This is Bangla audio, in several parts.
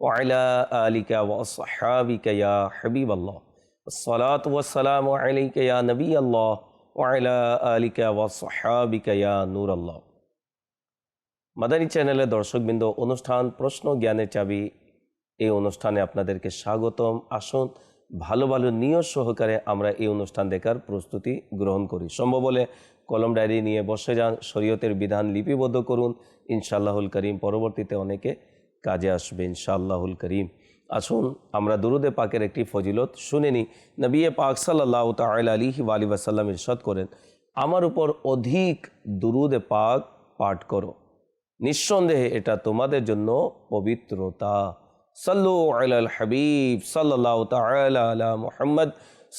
وعلى آلك وأصحابك يا حبيب الله الصلاة والسلام عليك يا نبي الله وعلى آلك وأصحابك يا نور الله মাদানী চ্যানেলের দর্শকবৃন্দ অনুষ্ঠান প্রশ্ন জ্ঞানের চাবি এই অনুষ্ঠানে আপনাদেরকে স্বাগতম আসুন ভালো ভালো নিয়ত সহকারে আমরা এই অনুষ্ঠান দেখার প্রস্তুতি গ্রহণ করি সম্ভব হলে কলম ডায়েরি নিয়ে বসে যান শরীয়তের বিধান লিপিবদ্ধ করুন ইনশাআল্লাহুল করিম পরবর্তীতে অনেকে কাজে আসবে ইনশাআল্লাহুল করিম। আসুন, আমরা দুরুদে পাকের একটি ফজিলত শুনে নিই। নবিয়ে পাক সাল্লাহ তাল আলিহি আলী ওয়াসাল্লাম ইরশাদ করেন, আমার উপর অধিক দুরুদে পাক পাঠ করো। নিঃসন্দেহে এটা তোমাদের জন্য পবিত্রতা। সাল্লু আলাল হাবিব সাল্লাহ তালা আলা মোহাম্মদ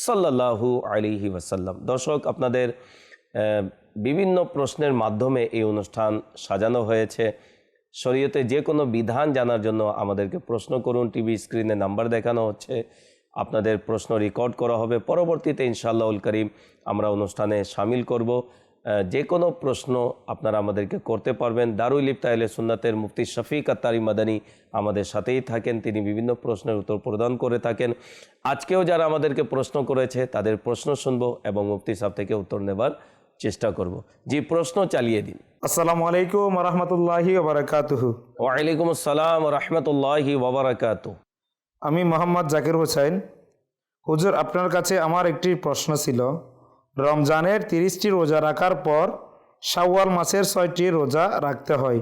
সাল্লাহু আলিহি ওয়াসাল্লাম। দর্শক, আপনাদের বিভিন্ন প্রশ্নের মাধ্যমে এই অনুষ্ঠান সাজানো হয়েছে। শরীয়তে যে কোনো বিধান জানার জন্য আমাদেরকে প্রশ্ন করুন, টিভি স্ক্রিনে নাম্বার দেখানো হচ্ছে। আপনাদের প্রশ্ন রেকর্ড করা হবে। পরবর্তীতে ইনশাআল্লাহুল করিম আমরা অনুষ্ঠানে সামিল করব। যে কোনো প্রশ্ন আপনারা আমাদেরকে করতে পারবেন। দারুল ইফতাইলে সুন্নাতের মুফতি শফিক আত্তারি মাদানী আমাদের সাথেই থাকেন। তিনি বিভিন্ন প্রশ্নের উত্তর প্রদান করে থাকেন। আজকেও যারা আমাদেরকে প্রশ্ন করেছে, তাদের প্রশ্ন শুনব এবং মুফতি সাহেব থেকে উত্তর নেবার চেষ্টা করব। জি, প্রশ্ন চালিয়ে দিন। আসসালামু আলাইকুম রহমতুল্লাহি বারাকাতুহু ওয়ালাইকুম আসসালাম রহমতুল্লাহি ওবরাকাত আমি মোহাম্মদ জাকির হোসেন হুজুর আপনার কাছে আমার একটি প্রশ্ন ছিল। রমজানের তিরিশটি রোজা রাখার পর শাওয়াল মাসের ছয়টি রোজা রাখতে হয়।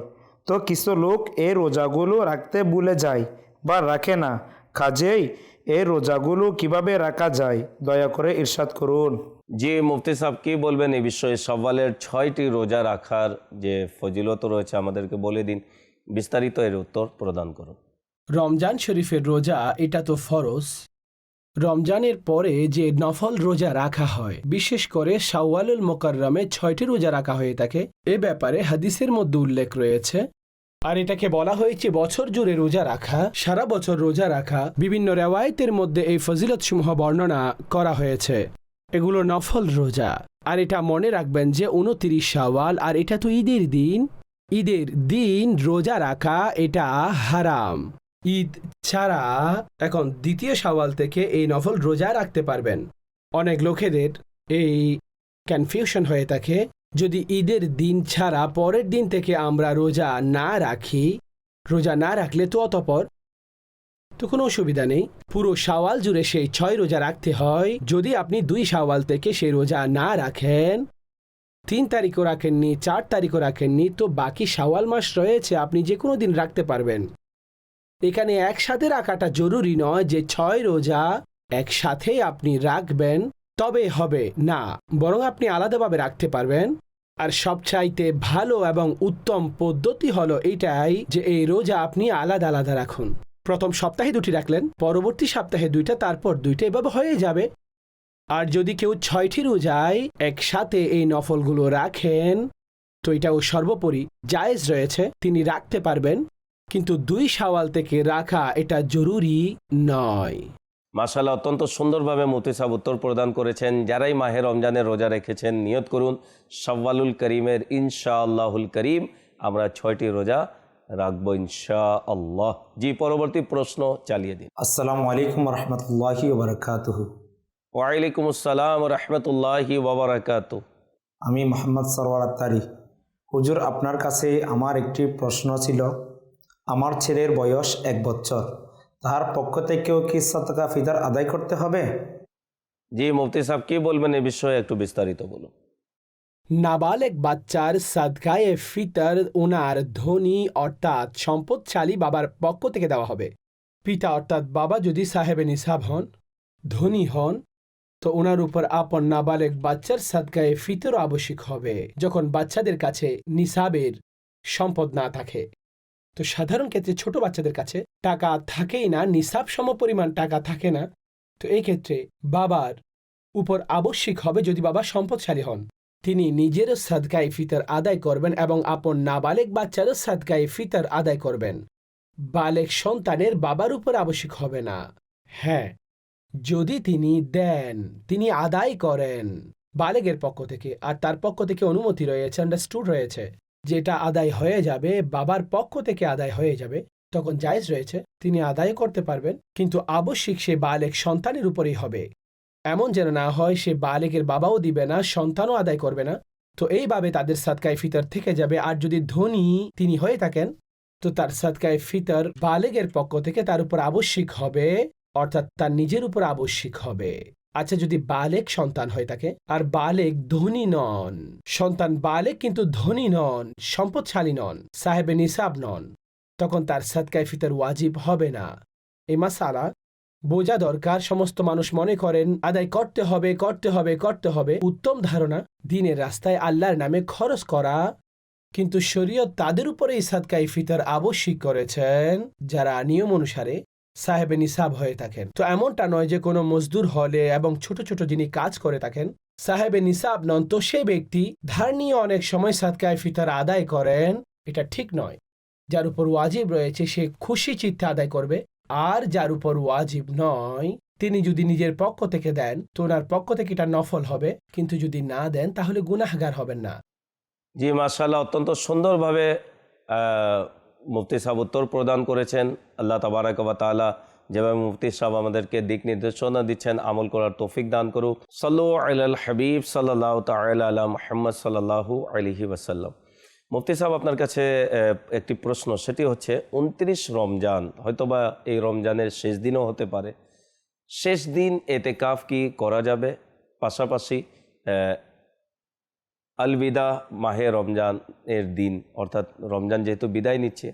তো কিছু লোক এই রোজাগুলো রাখতে ভুলে যায় বা রাখে না। কাজেই এই রোজাগুলো কীভাবে রাখা যায়? দয়া করে ইরশাদ করুন। জি, মুফতি সাহেব, কি বলবেন এই বিষয়ে? সওয়ালের ছয়টি রোজা রাখার যে ফজিলত রয়েছে, আমাদেরকে বলে দিন। বিস্তারিত এর উত্তর প্রদান করুন। রমজান শরীফের রোজা, এটা তো ফরজ। রমজানের পরে যে নফল রোজা রাখা হয়, বিশেষ করে শাওয়ালুল মোকাররমে ছয়টি রোজা রাখা হয়ে থাকে। এ ব্যাপারে হাদিসের মধ্যে উল্লেখ রয়েছে। আর এটাকে বলা হয়েছে বছর জুড়ে রোজা রাখা, সারা বছর রোজা রাখা। বিভিন্ন রেওয়ায়তের মধ্যে এই ফজিলতসমূহ বর্ণনা করা হয়েছে। এগুলো নফল রোজা। আর এটা মনে রাখবেন যে উনতিরিশ শাওয়াল, আর এটা তো ঈদের দিন। ঈদের দিন রোজা রাখা, এটা হারাম। ঈদ ছাড়া এখন দ্বিতীয় সওয়াল থেকে এই নফল রোজা রাখতে পারবেন। অনেক লোকেদের এই কনফিউশন হয়ে থাকে, যদি ঈদের দিন ছাড়া পরের দিন থেকে আমরা রোজা না রাখি, রোজা না রাখলে তো অতপর তো কোনো অসুবিধা নেই। পুরো সাওয়াল জুড়ে সেই ছয় রোজা রাখতে হয়। যদি আপনি দুই সাওয়াল থেকে সেই রোজা না রাখেন, তিন তারিখও রাখেননি, চার তারিখও রাখেননি, তো বাকি সাওয়াল মাস রয়েছে, আপনি যে কোনো দিন রাখতে পারবেন। এখানে একসাথে রাখাটা জরুরি নয় যে ছয় রোজা একসাথে আপনি রাখবেন, তবে হবে না, বরং আপনি আলাদাভাবে রাখতে পারবেন। আর সবচাইতে ভালো এবং উত্তম পদ্ধতি হলো এটাই যে এই রোজা আপনি আলাদা আলাদা রাখুন। প্রথম সপ্তাহে দুটি রাখলেন, পরবর্তী সপ্তাহে দুইটা, তারপর দুইটা এভাবে হয়ে যাবে। আর যদি কেউ ছয়টি রোজায় একসাথে এই নফলগুলো রাখেন, তো এটাও সর্বোপরি জায়েজ রয়েছে, তিনি রাখতে পারবেন। কিন্তু দুই সাওয়াল থেকে রাখা এটা জরুরি নয়। মাশাল্লাহ অত্যন্ত সুন্দরভাবে মুফতি সাহেব উত্তর প্রদান করেছেন। যারাই মাহের রমজানের রোজা রেখেছেন, নিয়ত করুন, সওয়ালুল করিমের ইনশা আল্লাহুল করিম, আমরা ছয়টি রোজা রাখব ইনশা আল্লাহ জি পরবর্তী প্রশ্ন চালিয়ে দিন। আসসালামু আলাইকুম রহমতুল্লাহি বারাকাতুহু। ওয়ালাইকুম আসসালাম রহমতুল্লাহি ওবরাকাত আমি মোহাম্মদ সরওয়ার আত্তারি। হুজুর আপনার কাছে আমার একটি প্রশ্ন ছিল। আমার ছেলের বয়স এক বছর। তার পক্ষ থেকেও কি সতকা ফিদার আদায় করতে হবে? জি মুফতি সাহেব কি বলবেন এ বিষয়ে একটু বিস্তারিত বলুন। নাবালেক বাচ্চার সাদকায়ে ফিতর ওনার ধনী অর্থাৎ সম্পদশালী বাবার পক্ষ থেকে দেওয়া হবে। পিতা অর্থাৎ বাবা যদি সাহেবে নিসাব হন, ধনী হন, তো ওনার উপর আপন নাবালেক বাচ্চার সাদকায়ে ফিতর আবশ্যিক হবে, যখন বাচ্চাদের কাছে নিসাবের সম্পদ না থাকে। তো সাধারণ ক্ষেত্রে ছোট বাচ্চাদের কাছে টাকা থাকেই না, নিসাব সম পরিমাণ টাকা থাকে না। তো এই ক্ষেত্রে বাবার উপর আবশ্যিক হবে যদি বাবা সম্পদশালী হন। তিনি নিজেরও সাদকায়ে ফিতর আদায় করবেন এবং আপন নাবালেক বাচ্চারও সাদকায়ে ফিতর আদায় করবেন। বালেক সন্তানের বাবার উপর আবশ্যিক হবে না। হ্যাঁ যদি তিনি দেন, তিনি আদায় করেন বালেগের পক্ষ থেকে। আর তার পক্ষ থেকে অনুমতি রয়েছে আন্ডারস্টুড রয়েছে, যেটা আদায় হয়ে যাবে, বাবার পক্ষ থেকে আদায় হয়ে যাবে, তখন জায়েজ রয়েছে, তিনি আদায় করতে পারবেন, কিন্তু আবশ্যিক সে বালেক সন্তানের উপরেই হবে। এমন যেন না হয় সে বালেকের বাবাও দিবে না, সন্তানও আদায় করবে না। তো এইভাবে তাদের সাদকায় ফিতর থেকে যাবে। আর যদি ধনী তিনি হয়ে থাকেন, তো তার সাদকায় ফিতর বালেগের পক্ষ থেকে তার উপর আবশ্যিক হবে, অর্থাৎ তার নিজের উপর আবশ্যিক হবে। আচ্ছা যদি বালেক সন্তান হয়ে থাকে, আর বালেক ধনী নন, সন্তান বালেক কিন্তু ধনী নন, সম্পদশালী নন সাহেবে নিসাব নন, তখন তার সাদকায় ফিতর ওয়াজিব হবে না। এই মাসালা বোঝা দরকার, সমস্ত মানুষ মনে করেন, আদায় করতে হবে করতে হবে করতে হবে। উত্তম ধারণা, দিনের রাস্তায় আল্লাহর নামে খরচ করা। কিন্তু শরীয়ত তাদের উপরে এই সাদকাই ফিতর আবশ্যিক করেছেন, যারা নিয়ম অনুসারে সাহেবে নিসাব হয়ে থাকেন। তো এমনটা নয় যে কোনো মজদুর হলে এবং ছোট ছোট যিনি কাজ করে থাকেন, সাহেবে নিসাব নন। তো সেই ব্যক্তি ধার নিয়ে অনেক সময় সাদকায় ফিতার আদায় করেন, এটা ঠিক নয়। যার উপর ওয়াজিব রয়েছে, সে খুশি চিত্তে আদায় করবে। আর যার উপর ওয়াজিব নয়, তিনি যদি নিজের পক্ষ থেকে দেন, তো ওনার পক্ষ থেকে এটা নফল হবে। কিন্তু যদি না দেন, তাহলে গুনাহগার হবেন না। জি মাশাল্লাহ অত্যন্ত সুন্দরভাবে মুফতি সাহেব উত্তর প্রদান করেছেন। আল্লাহ তাবারাক তাআলা যেভাবে মুফতি সাহেব আমাদেরকে দিক নির্দেশনা দিচ্ছেন, আমল করার তৌফিক দান করুক। সাল্লু আল হাবিব সাল্লাহ তাল আলা মোহাম্মদ সাল্লাহু আলহি ওয়াসাল্লাম। মুফতি সাহেব আপনার কাছে একটি প্রশ্ন, সেটি হচ্ছে, উনত্রিশ রমজান, হয়তোবা এই রমজানের শেষ দিনও হতে পারে। শেষ দিন এতে কাফ কি করা যাবে? পাশাপাশি আলবিদা মাহে রমজান এর দিন, অর্থাৎ রমজান যেহেতু বিদায় নিচ্ছে,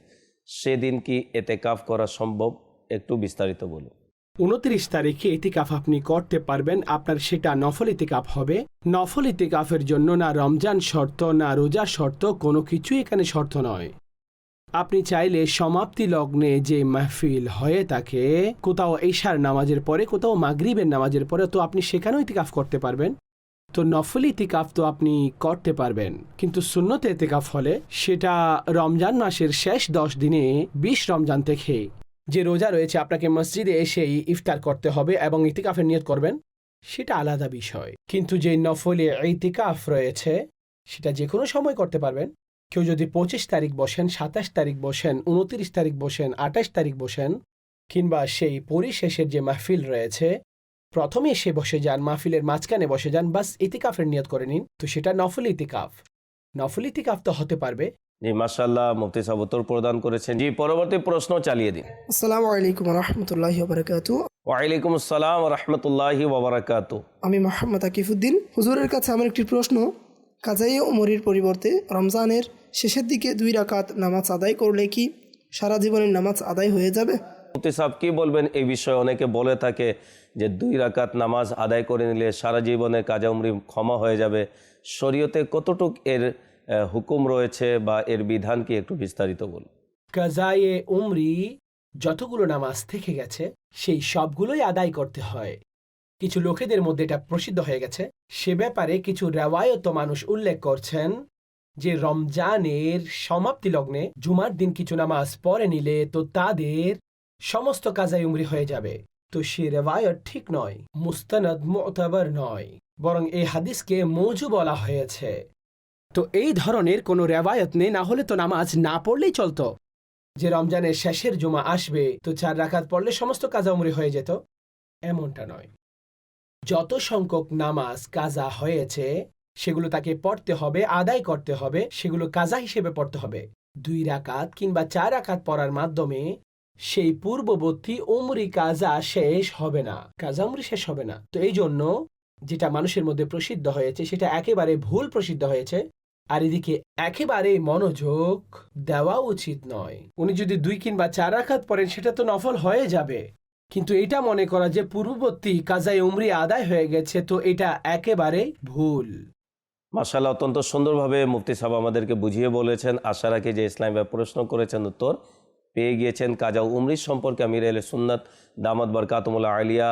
সেদিন কি এতে কাফ করা সম্ভব? একটু বিস্তারিত বলুন। উনত্রিশ তারিখে ইতিকাফ আপনি করতে পারবেন। আপনার সেটা নফল ইতিকাফ হবে। নফল ইতিকাফের জন্য না রমজান শর্ত, না রোজা শর্ত, কোনো কিছুই এখানে শর্ত নয়। আপনি চাইলে সমাপ্তি লগ্নে যে মাহফিল হয়ে থাকে, কোথাও ঈশার নামাজের পরে, কোথাও মাগরিবের নামাজের পরে তো আপনি সেখানেও ইতিকাফ করতে পারবেন। তো নফল ইতিকাফ তো আপনি করতে পারবেন। কিন্তু সুন্নত ইতিকাফ হলে সেটা রমজান মাসের শেষ দশ দিনে বিশ রমজান থেকে যে রোজা রয়েছে, আপনাকে মসজিদে এসেই ইফতার করতে হবে এবং ইতিকাফের নিয়ত করবেন, সেটা আলাদা বিষয়। কিন্তু যে নফলে ইতিকাফ রয়েছে, সেটা যে কোনো সময় করতে পারবেন। কেউ যদি পঁচিশ তারিখ বসেন, সাতাশ তারিখ বসেন, উনত্রিশ তারিখ বসেন, আঠাশ তারিখ বসেন, কিংবা সেই পরিশেষের যে মাহফিল রয়েছে, প্রথমে সে বসে যান, মাহফিলের মাঝখানে বসে যান, বাস ইতিকাফের নিয়ত করে নিন। তো সেটা নফল ইতিকাফ। নফল ইতিকাফ তো হতে পারবে জি মাসাল্লাহ মুফতি সাহেব উত্তর প্রদান করেছেন। জি পরবর্তী প্রশ্ন চালিয়ে দিন। আসসালামু আলাইকুম রহমতুল্লাহি বারাকাতু ওয়ালাইকুম আসসালাম রহমতুল্লাহি ওবরাকাত আমি মোহাম্মদ আকিফুদ্দিন। হুজুরের কাছে আমার একটি প্রশ্ন। কাজাই ওমরির পরিবর্তে রমজানের শেষের দিকে দুই রাকাত নামাজ আদায় করলে কি সারা জীবনের নামাজ আদায় হয়ে যাবে? মুফতি সাহেব কি বলবেন? এই বিষয়ে অনেকে বলে থাকে যে দুই রাকাত নামাজ আদায় করে নিলে সারা জীবনে কাজা উমরি ক্ষমা হয়ে যাবে। শরীয়তে কতটুক এর হুকুম রয়েছে বা এর বিধান কি একটু বিস্তারিত বলুন। কাজায়ে উমরি যতগুলো নামাজ থেকে গেছে, সেই সবগুলোই আদায় করতে হয়। কিছু লোকেদের মধ্যে এটা প্রসিদ্ধ হয়ে গেছে। সে ব্যাপারে কিছু রেওয়ায়ত মানুষ উল্লেখ করছেন যে, রমজানের সমাপ্তি লগ্নে জুমার দিন কিছু নামাজ পড়ে নিলে তো তাদের সমস্ত কাজাই উমরি হয়ে যাবে। তো সে রেওয়ায়ত ঠিক নয়, মুস্তানাদ মোতাবার নয়, বরং এই হাদিসকে মৌজু বলা হয়েছে। তো এই ধরনের কোনো রেওয়ায়ত নেই, না হলে তো নামাজ না পড়লেই চলতো। যে রমজানের শেষের জমা আসবে, তো চার রাকাত পড়লে সমস্ত কাজা উমরি হয়ে যেত। এমনটা নয়। যত সংখ্যক নামাজ কাজা হয়েছে, সেগুলো তাকে পড়তে হবে, আদায় করতে হবে, সেগুলো কাজা হিসেবে পড়তে হবে। দুই রাকাত কিংবা চার রাকাত পড়ার মাধ্যমে সেই পূর্ববর্তী উমরি কাজা শেষ হবে না। কাজা উমরি শেষ হবে না। তো এই জন্য যেটা মানুষের মধ্যে প্রসিদ্ধ হয়েছে, সেটা একেবারে ভুল প্রসিদ্ধ হয়েছে। আর এদিকে একেবারে মনোযোগ দেওয়া উচিত নয়। উনি যদি দুই কিংবা চার আঘাত পড়েন, সেটা তো নফল হয়ে যাবে। কিন্তু এটা মনে করা যে পূর্ববর্তী কাজাই উমরি আদায় হয়ে গেছে, তো এটা একেবারে ভুল। মাসাল্লাহ অত্যন্ত সুন্দরভাবে মুফতি সাহেব আমাদেরকে বুঝিয়ে বলেছেন। আশা রাখি যে ইসলাম প্রশ্ন করেছেন উত্তর পেয়ে গিয়েছেন। কাজা উমরির সম্পর্কে আমির আল সুন্নাত দামাদ বরকাতমুল্লা আলিয়া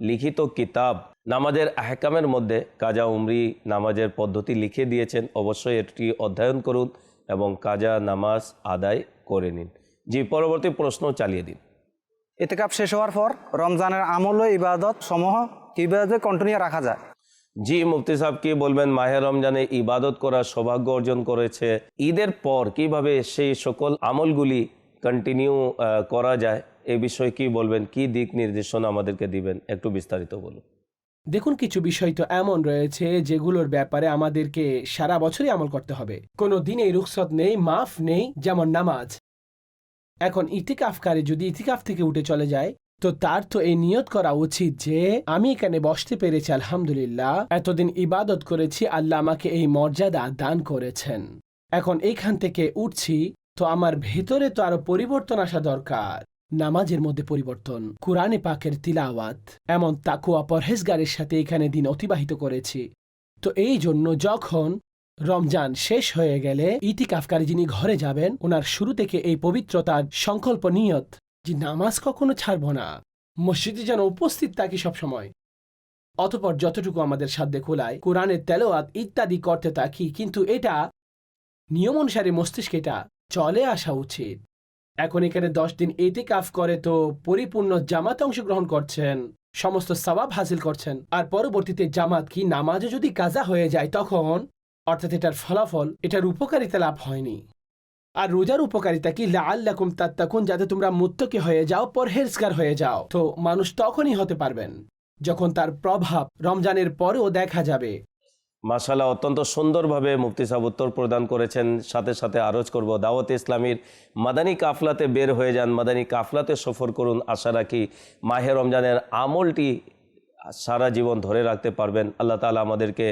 লিখিত কিতাব নামাজের আহকামের মধ্যে কাজা উমরি নামাজের পদ্ধতি লিখে দিয়েছেন। অবশ্যই এটি অধ্যয়ন করুন এবং কাজা নামাজ আদায় করে নিন। জি পরবর্তী প্রশ্ন চালিয়ে দিন। এতেকাপ শেষ হওয়ার পর রমজানের আমল ও ইবাদত সমূহ কীভাবে কন্টিনিউ রাখা যায়? জি মুফতি সাহেব কি বলবেন? মাহে রমজানে ইবাদত করার সৌভাগ্য অর্জন করেছে। ঈদের পর কীভাবে সেই সকল আমলগুলি কন্টিনিউ করা যায়? এ বিষয়ে কি বলবেন? কি দিক নির্দেশনা আমাদেরকে দিবেন? একটু বিস্তারিত বলুন। দেখুন, কিছু বিষয় তো এমন রয়েছে যেগুলোর ব্যাপারে আমাদেরকে সারা বছরই আমল করতে হবে। কোনো দিনে রুখসত নেই, মাফ নেই, যেমন নামাজ। এখন ইতিকাফকারী যদি ইতিকাফ থেকে উঠে চলে যায়, তো তার তো এই নিয়ত করা উচিত যে, আমি এখানে বসতে পেরেছি, আলহামদুলিল্লাহ। এতদিন ইবাদত করেছি, আল্লাহ আমাকে এই মর্যাদা দান করেছেন। এখন এইখান থেকে উঠছি, তো আমার ভেতরে তো আরও পরিবর্তন আসা দরকার। নামাজের মধ্যে পরিবর্তন। কোরআনে পাকের তিলাওয়াত, এমন তাকুয়া পরহেজগারের সাথে এখানে দিন অতিবাহিত করেছি। তো এই জন্য যখন রমজান শেষ হয়ে গেলে ইতিকাফকারী যিনি ঘরে যাবেন, ওনার শুরু থেকে এই পবিত্রতার সংকল্প নিয়ত যে নামাজ কখনো ছাড়ব না। মসজিদে যেন উপস্থিত থাকি সবসময়। অতপর যতটুকু আমাদের সাধ্যে খোলায় কোরআনের তেলোয়াত ইত্যাদি করতে থাকি, কিন্তু এটা নিয়ম অনুসারে মস্তিষ্কে এটা চলে আসা উচিত। এখন এখানে দশ দিন এতে কাফ করে তো পরিপূর্ণ জামাত অংশগ্রহণ করছেন, সমস্ত সবাব হাসিল করছেন। আর পরবর্তীতে জামাত কি নামাজে যদি কাজা হয়ে যায় তখন? অর্থাৎ এটার ফলাফল, এটার উপকারিতা লাভ হয়নি। আর রোজার উপকারিতা কি? লাল্লাকুম তাত্তাকুন, যাতে তোমরা মুত্তকি হয়ে যাও, পরহেজগার হয়ে যাও। তো মানুষ তখনই হতে পারবেন, যখন তার প্রভাব রমজানের পরেও দেখা যাবে। মাসাল্লাহ অত্যন্ত সুন্দরভাবে মুফতি সাহেব উত্তর প্রদান করেছেন। সাথে সাথে আরজ করব, দাওয়াত ইসলামীর মাদানী কাফলাতে বের হয়ে যান। মাদানী কাফলাতে সফর করুন, আশা রাখি মাহে রমজানের আমলটি সারা জীবন ধরে রাখতে পারবেন। আল্লাহ তালা আমাদেরকে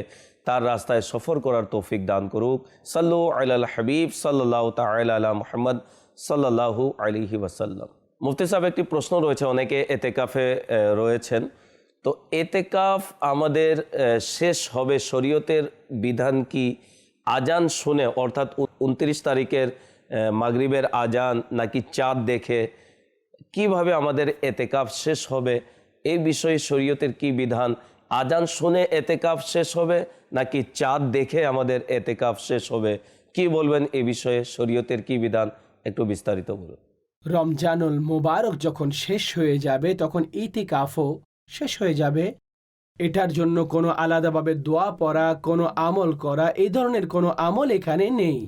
তার রাস্তায় সফর করার তৌফিক দান করুক। সাল্লু আল হাবিব সাল্লাহ তাল আলা মোহাম্মদ সাল্লাহু আলিহি ওয়াসাল্লাম। মুফতি সাহেব, একটি প্রশ্ন রয়েছে, অনেকে এতে কাফে রয়েছেন। তো এতেকাফ আমাদের শেষ হবে শরীয়তের বিধান কি? আজান শুনে, অর্থাৎ উনত্রিশ তারিখের মাগরিবের আজান নাকি চাঁদ দেখে, কীভাবে আমাদের এতেকাফ শেষ হবে? এই বিষয়ে শরীয়তের কি বিধান? আজান শুনে এতেকাফ শেষ হবে নাকি চাঁদ দেখে আমাদের এতেকাফ শেষ হবে? কি বলবেন এ বিষয়ে শরীয়তের কি বিধান? একটু বিস্তারিত বলুন। রমজানুল মুবারক যখন শেষ হয়ে যাবে, তখন ইতিকাফও শেষ হয়ে যাবে। এটার জন্য কোনো আলাদাভাবে দোয়া পড়া, কোনো আমল করা, এই ধরনের কোনো আমল এখানে নেই।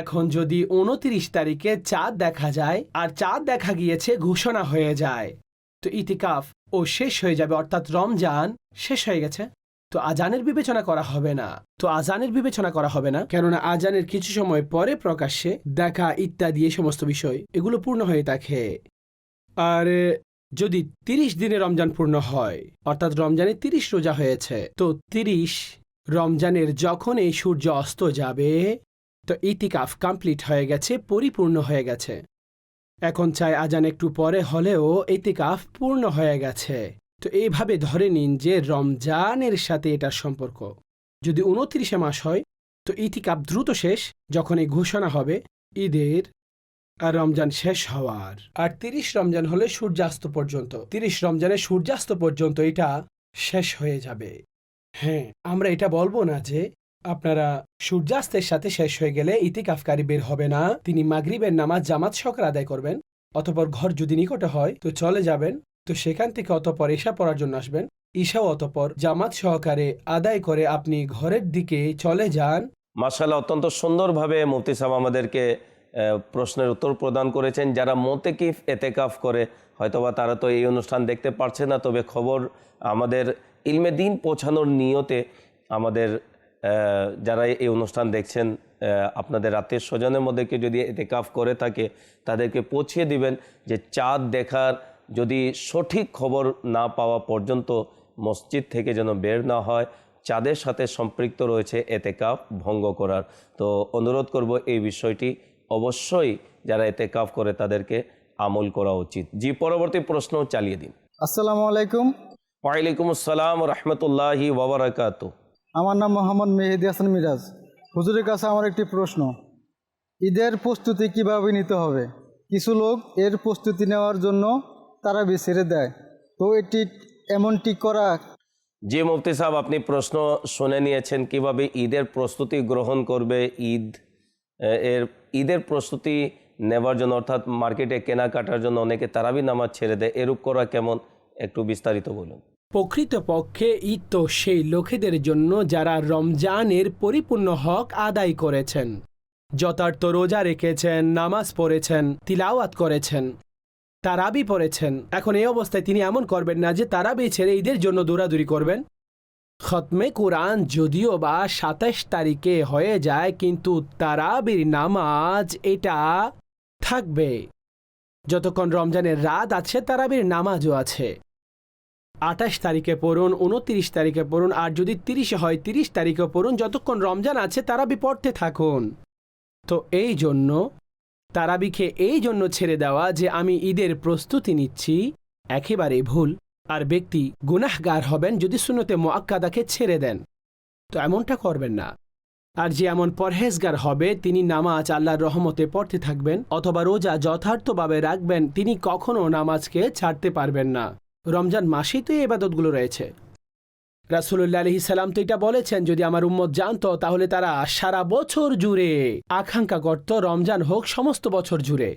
এখন যদি উনত্রিশ তারিখে চাঁদ দেখা যায় আর চাঁদ দেখা গিয়েছে, ঘোষণা হয়ে যায়। তো ইতিকাফ ও শেষ হয়ে যাবে, অর্থাৎ রমজান শেষ হয়ে গেছে। তো আজানের বিবেচনা করা হবে না। তো আজানের বিবেচনা করা হবে না, কেননা আজানের কিছু সময় পরে প্রকাশ্যে দেখা ইত্যাদি এই সমস্ত বিষয়, এগুলো পূর্ণ হয়ে থাকে। আর যদি তিরিশ দিনে রমজান পূর্ণ হয়, অর্থাৎ রমজানে তিরিশ রোজা হয়েছে, তো তিরিশ রমজানের যখন এই সূর্য অস্ত যাবে, তো ইতিকাফ কমপ্লিট হয়ে গেছে, পরিপূর্ণ হয়ে গেছে। এখন চাই আজান একটু পরে হলেও ইতিকাফ পূর্ণ হয়ে গেছে। তো এইভাবে ধরে নিন যে রমজানের সাথে এটার সম্পর্ক। যদি উনত্রিশে মাস হয়, তো ইতিকাপ দ্রুত শেষ, যখন এই ঘোষণা হবে, ঈদের রমজান শেষ হওয়ার। আর তিরিশ রমজান হলে সূর্যাস্ত পর্যন্ত। তিরিশ রমজানে সূর্যাস্ত পর্যন্ত এটা শেষ হয়ে যাবে। হ্যাঁ আমরা এটা বলব না যে আপনারা সূর্যাস্তের সাথে শেষ হয়ে গেলে ইতিকাফকারী বের হবে না। তিনি মাগরিবের নামাজ জামাত সহকারে আদায় করবেন। অতপর ঘর যদি নিকটে হয়, তো চলে যাবেন। তো সেখান থেকে অতপর ঈশা পড়ার জন্য আসবেন। ঈশাও অতপর জামাত সহকারে আদায় করে আপনি ঘরের দিকে চলে যান। মাসাল্লাহ অত্যন্ত সুন্দরভাবে মুফতি সাহেব আমাদেরকে প্রশ্নের উত্তর প্রদান করেছেন। যারা মোতেকিফ, এতেকাফ করে, হয়তোবা তারা তো এই অনুষ্ঠান দেখতে পারছে না। তবে খবর আমাদের ইলমে দিন পৌঁছানোর নিয়তে আমাদের যারা এই অনুষ্ঠান দেখছেন আপনাদের আত্মীয় স্বজনের মধ্যে কেউ যদি এতেকাফ করে থাকে, তাদেরকে পৌঁছিয়ে দিবেন যে চাঁদ দেখার যদি সঠিক খবর না পাওয়া পর্যন্ত মসজিদ থেকে যেন বের না হয়, চাঁদের সাথে সম্পৃক্ত রয়েছে এতেকাফ ভঙ্গ করার। তো অনুরোধ করব এই বিষয়টি অবশ্যই যারা এতে কাফ করে তাদেরকে আমল করা উচিত। জি পরবর্তী প্রশ্ন চালিয়ে দিন। আসসালামু আলাইকুম। ওয়ালাইকুম আসসালাম রহমতুল্লাহি ওবরাকাত আমার নাম মোহাম্মদ মেহেদি হাসান মিরাজ। হুজুরের কাছে আমার একটি প্রশ্ন। ঈদের প্রস্তুতি কীভাবে নিতে হবে? কিছু লোক এর প্রস্তুতি নেওয়ার জন্য তারা ছেড়ে দেয়। তো এটি এমনটি করা? জি মুফতি সাহেব আপনি প্রশ্ন শুনে নিয়েছেন কীভাবে ঈদের প্রস্তুতি গ্রহণ করবে ঈদ এর ঈদের প্রস্তুতি নেবার জন্য, অর্থাৎ মার্কেটে কেনাকাটার জন্য অনেকে তারাবি নামাজ ছেড়ে দেয়। এরূপ করা কেমন? একটু বিস্তারিত বলুন। প্রকৃতপক্ষে ঈদ তো সেই লোকেদের জন্য যারা রমজানের পরিপূর্ণ হক আদায় করেছেন। যথার্থ রোজা রেখেছেন, নামাজ পড়েছেন, তিলাওয়াত করেছেন, তারাবি পড়েছেন। এখন এই অবস্থায় তিনি এমন করবেন না যে তারাবি ছেড়ে ঈদের জন্য দৌড়াদৌড়ি করবেন। খতমে কোরআন যদিও বা সাতাশ তারিখে হয়ে যায়, কিন্তু তারাবির নামাজ এটা থাকবে। যতক্ষণ রমজানের রাত আছে, তারাবির নামাজও আছে। আঠাশ তারিখে পড়ুন, উনত্রিশ তারিখে পড়ুন, আর যদি তিরিশে হয়, তিরিশ তারিখে পড়ুন, যতক্ষণ রমজান আছে, তারাবি পড়তে থাকুন। তো এই জন্য, তারাবিকে এই জন্য ছেড়ে দেওয়া যে আমি ঈদের প্রস্তুতি নিচ্ছি একেবারে ভুল। আর ব্যক্তি গুনাহগার হবেন যদি সুনতে মোয়াক্কাদাকে ছেড়ে দেন। তো এমনটা করবেন না। আর যে এমন পরহেজগার হবে, তিনি নামাজ আল্লাহর রহমতে পড়তে থাকবেন অথবা রোজা যথার্থভাবে রাখবেন, তিনি কখনও নামাজকে ছাড়তে পারবেন না। রমজান মাসেই তো এই এবাদতগুলো রয়েছে। রাসুল্লাহ আলহি সাল্লাম তো এটা বলেছেন, যদি আমার উম্মত জানতো, তাহলে তারা সারা বছর জুড়ে আকাঙ্ক্ষা করত রমজান হোক, সমস্ত বছর জুড়ে।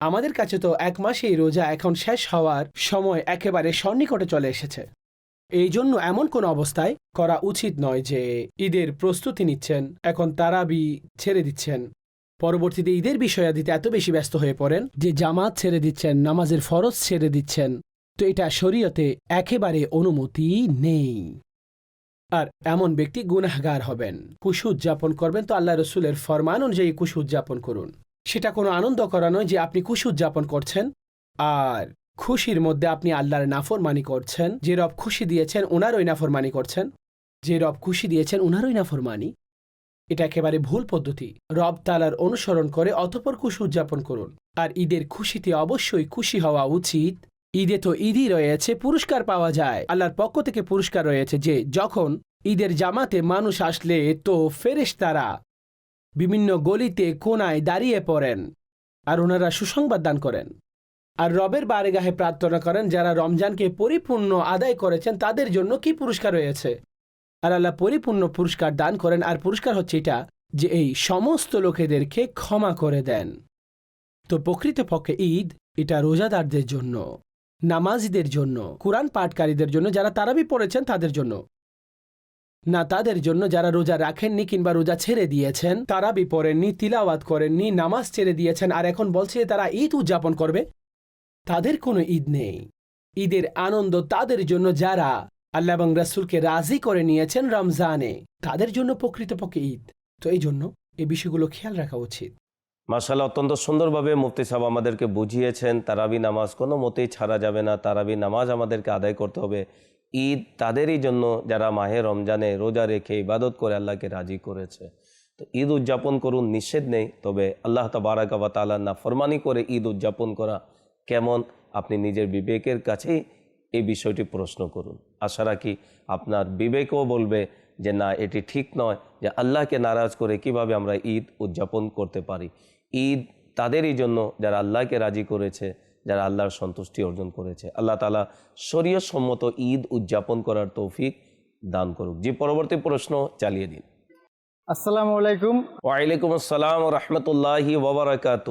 আমাদের কাছে তো এক মাসেই রোজা এখন শেষ হওয়ার সময় একেবারে সন্নিকটে চলে এসেছে। এই জন্য এমন কোন অবস্থায় করা উচিত নয় যে ঈদের প্রস্তুতি নিচ্ছেন, এখন তারাবি ছেড়ে দিচ্ছেন। পরবর্তীতে ঈদের বিষয়াদিতে এত বেশি ব্যস্ত হয়ে পড়েন যে জামাত ছেড়ে দিচ্ছেন, নামাজের ফরজ ছেড়ে দিচ্ছেন। তো এটা শরীয়তে একেবারে অনুমতি নেই। আর এমন ব্যক্তি গুনাহগার হবেন। কুশু উদযাপন করবেন তো আল্লাহ রসুলের ফরমান অনুযায়ী কুশু উদযাপন করুন। সেটা কোনো আনন্দ করা নয় যে আপনি কুশু উদযাপন করছেন। আর খুশির মধ্যে আপনি আল্লাহর নাফরমানি করছেন। যে রব খুশি দিয়েছেন, ওনারই নাফরমানি করছেন। যে রব খুশি দিয়েছেন, ওনারই নাফরমানি। এটা একেবারে ভুল পদ্ধতি। রব তালার অনুসরণ করে অতপর খুশি উদযাপন করুন। আর ঈদের খুশিতে অবশ্যই খুশি হওয়া উচিত। ঈদে তো ঈদই রয়েছে, পুরস্কার পাওয়া যায়। আল্লাহর পক্ষ থেকে পুরস্কার রয়েছে যে যখন ঈদের জামাতে মানুষ আসলে তো ফেরেশতারা বিভিন্ন গলিতে কোনায় দাঁড়িয়ে পড়েন আর ওনারা সুসংবাদ দান করেন। আর রবের বারেগাহে প্রার্থনা করেন, যারা রমজানকে পরিপূর্ণ আদায় করেছেন, তাদের জন্য কি পুরস্কার রয়েছে? আর আল্লাহ পরিপূর্ণ পুরস্কার দান করেন, আর পুরস্কার হচ্ছে এটা যে এই সমস্ত লোকেদেরকে ক্ষমা করে দেন। তো প্রকৃতপক্ষে ঈদ এটা রোজাদারদের জন্য, নামাজিদের জন্য, কোরআন পাঠকারীদের জন্য, যারা তারাবি পড়েছেন তাদের জন্য না তাদের জন্য যারা রোজা রাখেননি কিংবা রোজা ছেড়ে দিয়েছেন তারাবি পড়েননি তিলাওয়াত করেননি, নামাজ ছেড়ে দিয়েছেন, আর এখন বলছে তারা ঈদ উদযাপন করবে। তাদের কোনো ঈদ নেই। ঈদের আনন্দ তাদের জন্য যারা আল্লাহ এবং রাসুলকে রাজি করে নিয়েছেন রমজানে, তাদের জন্য প্রকৃতপক্ষে ঈদ। তো এই জন্য এই বিষয়গুলো খেয়াল রাখা উচিত। মাসাল্লাহ অত্যন্ত সুন্দরভাবে মুফতি সাহেব আমাদেরকে বুঝিয়েছেন, তারাবি নামাজ কোনো মতেই ছাড়া যাবে না, তারাবি নামাজ আমাদেরকে আদায় করতে হবে। ঈদ তাদেরই জন্য যারা মাহে রমজানে রোজা রেখে ইবাদত করে আল্লাহকে রাজি করেছে। তো ঈদ উদযাপন করুন, নিষেধ নেই। তবে আল্লাহ তাবারাকা বা তালা না ফরমানি করে ঈদ উদযাপন করা কেমন? আপনি নিজের বিবেকের কাছেই এই বিষয়টি প্রশ্ন করুন। আশা রাখি আপনার বিবেকও বলবে যে, না, এটি ঠিক নয় যে আল্লাহকে নারাজ করে কীভাবে আমরা ঈদ উদযাপন করতে পারি। ঈদ তাদেরই জন্য যারা আল্লাহকে রাজি করেছে যারা আল্লাহর সন্তুষ্টি অর্জন করেছে। আল্লাহ তালা শরীয় সম্মত ঈদ উদযাপন করার তৌফিক দান করুক। যে পরবর্তী প্রশ্ন চালিয়ে দিন। আসসালামু আলাইকুম। ওয়ালাইকুম আসসালাম রহমতুল্লাহি ওবরাকাত।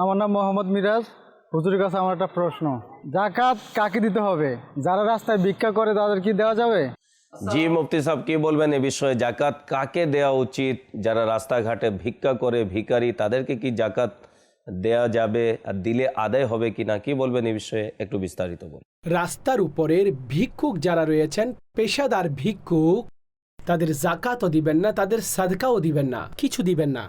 আমার নাম মোহাম্মদ মিরাজ। হুজুরের কাছে আমার একটা প্রশ্ন। জাকাত কাকে দিতে হবে? যারা রাস্তায় ভিক্ষা করে তাদের কি দেওয়া যাবে? জি মুফতি সাহেব কি বলবেন এ বিষয়ে? জাকাত কাকে দেওয়া উচিত? যারা রাস্তাঘাটে ভিক্ষা করে ভিখারি তাদেরকে কি জাকাত দেয়া যাবে আর দিলে আদায় হবে কিনা, কি বলবেন এ বিষয়ে একটু বিস্তারিত বলুন। রাস্তার উপরের ভিক্ষুক যারা রয়েছেন, পেশাদার ভিক্ষুক, তাদের জাকাতও দিবেন না, তাদের সাদকাও দিবেন না, কিছু দিবেন না।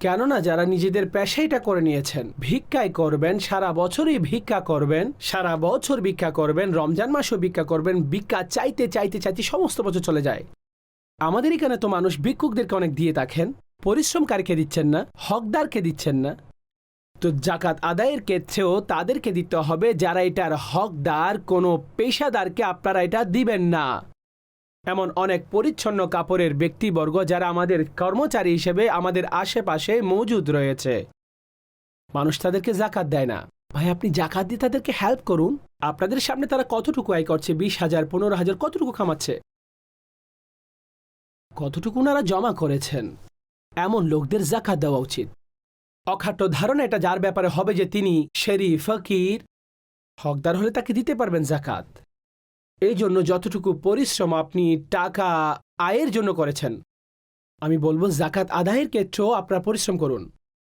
কেননা যারা নিজেদের পেশাইটা করে নিয়েছেন, ভিক্ষাই করবেন, সারা বছরই ভিক্ষা করবেন, সারা বছর ভিক্ষা করবেন, রমজান মাসও ভিক্ষা করবেন, ভিক্ষা চাইতে চাইতে চাইতে সমস্ত বছর চলে যায়। আমাদের এখানে তো মানুষ ভিক্ষুকদেরকে অনেক দিয়ে থাকেন, পরিশ্রমকারীকে দিচ্ছেন না, হকদারকে দিচ্ছেন না তো জাকাত আদায়ের ক্ষেত্রেও তাদেরকে দিতে হবে যারা এটার হকদার, কোনো পেশাদারকে আপনারা এটা দিবেন না। এমন অনেক পরিচ্ছন্ন কাপড়ের ব্যক্তিবর্গ যারা আমাদের কর্মচারী হিসেবে আমাদের আশেপাশে মজুদ রয়েছে। মানুষ তাদেরকে জাকাত দেয় না। ভাই, আপনি জাকাত দিয়ে তাদেরকে হেল্প করুন। আপনাদের সামনে তারা কতটুকু আয় করছে? বিশ হাজার, পনেরো হাজার, কতটুকু কামাচ্ছে? কতটুকু ওনারা জমা করেছেন? এমন লোকদের জাকাত দেওয়া উচিত। অখাট্য ধারণা এটা যার ব্যাপারে হবে যে তিনি শেরি ফকির, হকদার হলে তাকে দিতে পারবেন জাকাত এই জন্য যতটুকু পরিশ্রম আপনি টাকা আয়ের জন্য করেছেন, আমি বলব জাকাত আদায়ের ক্ষেত্রেও আপনারা পরিশ্রম করুন।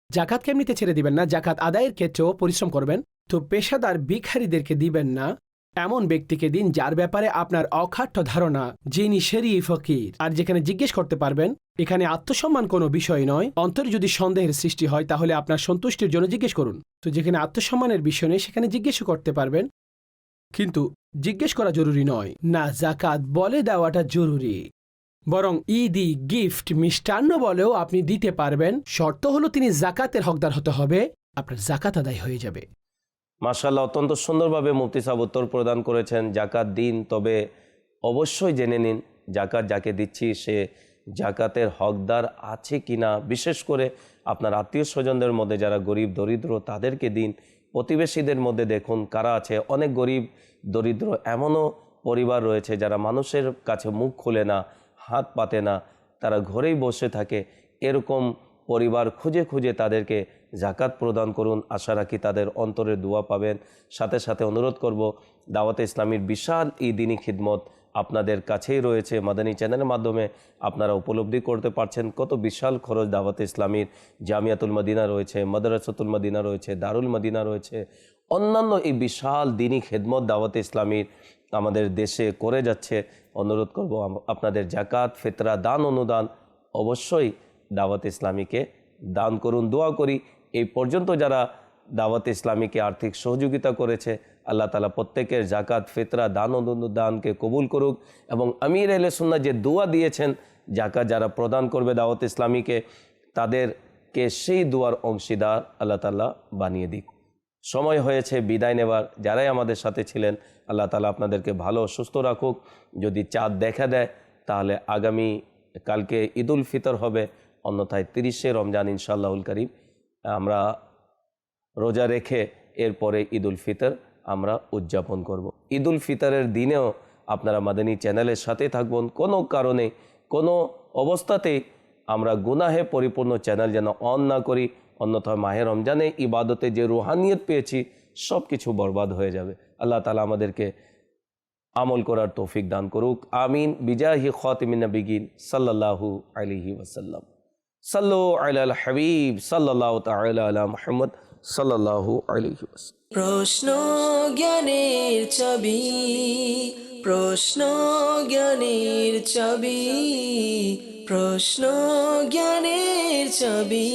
জাকাত কেমনিতে ছেড়ে দিবেন না? জাকাত আদায়ের ক্ষেত্রেও পরিশ্রম করবেন। তো পেশাদার ভিখারিদেরকে দিবেন না। এমন ব্যক্তিকে দিন যার ব্যাপারে আপনার অখাট্য ধারণা, যিনি শেরি ফকির। আর যেখানে জিজ্ঞেস করতে পারবেন, এখানে আত্মসম্মান কোনো বিষয় নয়। অন্তরে যদি সন্দেহের সৃষ্টি হয়, তাহলে আপনার সন্তুষ্টির জন্য জিজ্ঞেস করুন। তো যেখানে আত্মসম্মানের বিষয় নেই, সেখানে জিজ্ঞেসও করতে পারবেন। কিন্তু জিজ্ঞেস করা জরুরি নয়। না জাকাত বলে দেওয়াটা জরুরি। বরং ঈদি গিফট মিষ্টান্ন বলেও আপনি দিতে পারবেন। শর্ত হলো তিনি জাকাতের হকদার হতে হবে। আপনার জাকাত আদায় হয়ে যাবে। মাশাল্লাহ অত্যন্ত সুন্দরভাবে মুফতি সাহেব উত্তর প্রদান করেছেন, জাকাত দিন, তবে অবশ্যই জেনে নিন, জাকাত যাকে দিচ্ছি সে জাকাতের হকদার আছে কিনা। বিশেষ করে আপনার আত্মীয় স্বজনদের মধ্যে যারা গরিব দরিদ্র, তাদেরকে দিন। প্রতিবেশীদের মধ্যে দেখুন কারা আছে। অনেক গরিব দরিদ্র এমনও পরিবার রয়েছে যারা মানুষের কাছে মুখ খুলে না, হাত পাতে না, তারা ঘরেই বসে থাকে। এরকম পরিবার খুঁজে খুঁজে তাদেরকে জাকাত প্রদান করুন। আশা রাখি তাদের অন্তরে দোয়া পাবেন। সাথে সাথে অনুরোধ করব, দাওয়াতে ইসলামীর বিশাল এই দিনী খিদমত আপনাদের কাছেই রয়েছে। মাদানী চ্যানেলের মাধ্যমে আপনারা উপলব্ধি করতে পারছেন কত বিশাল খরচ দাওয়াতে ইসলামীর জামিয়াতুল মদিনা রয়েছে, মাদ্রাসাতুল মদিনা রয়েছে, দারুল মদিনা রয়েছে। অন্যান্য এই বিশাল দিনী খেদমত দাওয়াতে ইসলামীর আমাদের দেশে করে যাচ্ছে। অনুরোধ করব আপনাদের জাকাত, ফেতরা, দান, অনুদান অবশ্যই দাওয়াত ইসলামীকে দান করুন, দোয়া করি। এই পর্যন্ত যারা দাওয়াত ইসলামীকে আর্থিক সহযোগিতা করেছে, আল্লাহ তালা প্রত্যেকের জাকাত ফেতরা, দান অনুদানকে কবুল করুক এবং আমির এলে সুন্না যে দোয়া দিয়েছেন জাকাত যারা প্রদান করবে দাওয়াত ইসলামীকে, তাদেরকে সেই দোয়ার অংশীদার আল্লাহ তালা বানিয়ে দিক। সময় হয়েছে, বিদায় নেবার। যারাই আমাদের সাথে ছিলেন, আল্লাহ তালা আপনাদেরকে ভালো সুস্থ রাখুক। যদি চাঁদ দেখা দেয়, তাহলে আগামী কালকে ঈদুল ফিতর হবে। অন্যথায় তিরিশে রমজান ইনশাআল্লাহুল করিম, আমরা রোজা রেখে এরপরে ঈদুল ফিতর আমরা উদযাপন করব। ঈদুল ফিতরের দিনেও আপনারা মাদানী চ্যানেলের সাথে থাকবেন। কোনো কারণে, কোনো অবস্থাতেই আমরা গুনাহে পরিপূর্ণ চ্যানেল যেন অন না করি, অন্যথায় মাহে রমজানে ইবাদতে যে রুহানিয়ত পেয়েছি সব কিছু বরবাদ হয়ে যাবে। আল্লাহ তালা আমাদেরকে আমল করার তৌফিক দান করুক। আমিন। বিজাহি খতমিন বিগিন সাল্লাল্লাহু আলিহি ওয়াসাল্লাম। সাল্লু আল হাবিব সাল্লাহ তাল্লাহ মোহাম্মদ সাল্লাল্লাহু আলহি প্রশ্ন জ্ঞানের ছবি প্রশ্ন জ্ঞানের ছবি প্রশ্ন জ্ঞানের ছবি